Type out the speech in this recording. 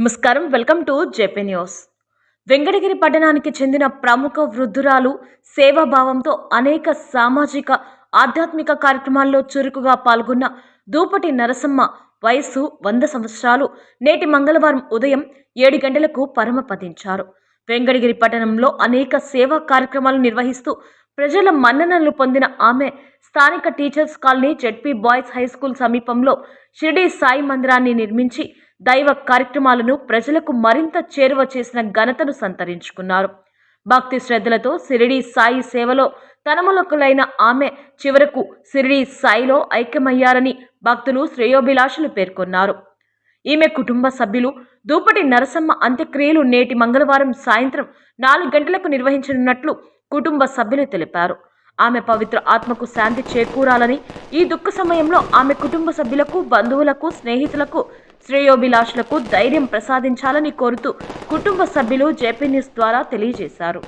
నమస్కారం. Welcome to JP news. Venkatagiri పట్టణానికి చెందిన ప్రముఖ వృద్ధురాలు సేవాభావంతో అనేక సామాజిక ఆధ్యాత్మిక కార్యక్రమాల్లో చురుకుగా పాల్గొన్న దూపటి నరసమ్మ వయస్సు వంద సంవత్సరాలు. నేటి మంగళవారం ఉదయం ఏడు గంటలకు పరమపదించారు. వెంకటగిరి పట్టణంలో అనేక సేవా కార్యక్రమాలు నిర్వహిస్తూ ప్రజల మన్ననలు పొందిన ఆమె స్థానిక teachers colony ZP boys high school సమీపంలో షిరిడి సాయి మందిరాన్ని నిర్మించి దైవ కార్యక్రమాలను ప్రజలకు మరింత చేరువ చేసిన ఘనతను సంతరించుకున్నారు. భక్తి శ్రద్ధలతో సిరిడి సాయి సేవలో తనములకులైన ఆమె చివరకు సిరిడి సాయిలో ఐక్యమయ్యారని భక్తులు శ్రేయోభిలాషులు పేర్కొన్నారు. ఈమె కుటుంబ సభ్యులు దూపటి నరసమ్మ అంత్యక్రియలు నేటి మంగళవారం సాయంత్రం నాలుగు గంటలకు నిర్వహించనున్నట్లు కుటుంబ సభ్యులు తెలిపారు. ఆమె పవిత్ర ఆత్మకు శాంతి చేకూరాలని ఈ దుఃఖ సమయంలో ఆమె కుటుంబ సభ్యులకు బంధువులకు స్నేహితులకు శ్రేయోభిలాషులకు ధైర్యం ప్రసాదించాలని కోరుతూ కుటుంబ సభ్యులు జేపీ న్యూస్ ద్వారా తెలియజేశారు.